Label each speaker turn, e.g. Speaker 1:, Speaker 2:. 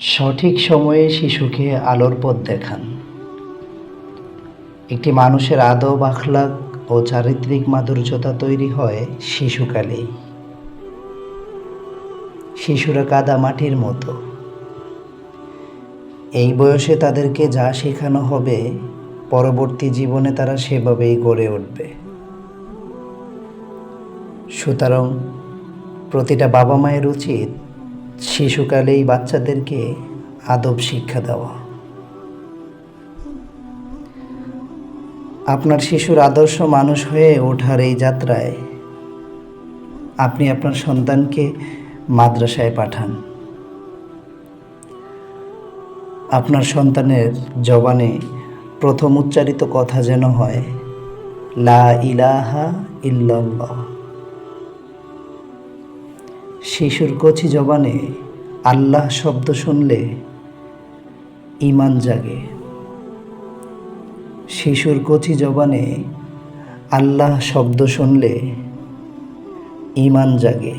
Speaker 1: সঠিক সময়ে শিশুকে আলোর পথ দেখান। একটি মানুষের আদব, আখলাক ও চারিত্রিক মাধুর্যতা তৈরি হয় শিশুকালেই। শিশুরা কাদা মাটির মতো। এই বয়সে তাদেরকে যা শেখানো হবে, পরবর্তী জীবনে তারা সেভাবেই গড়ে উঠবে। সুতরাং প্রতিটা বাবা মায়ের উচিত শিশুকালেই বাচ্চাদেরকে আদব শিক্ষা দেওয়া। আপনার শিশুর আদর্শ মানুষ হয়ে ওঠার এই যাত্রায় আপনি আপনার সন্তানকে মাদ্রাসায় পাঠান। আপনার সন্তানের জবানে প্রথম উচ্চারিত কথা যেন হয়, লা ইলাহা ইল্লাল্লাহ। শিশুর কচি জবানে আল্লাহ শব্দ শুনলে ইমান জাগে। শিশুর কচি জবানে আল্লাহ শব্দ শুনলে ইমান জাগে।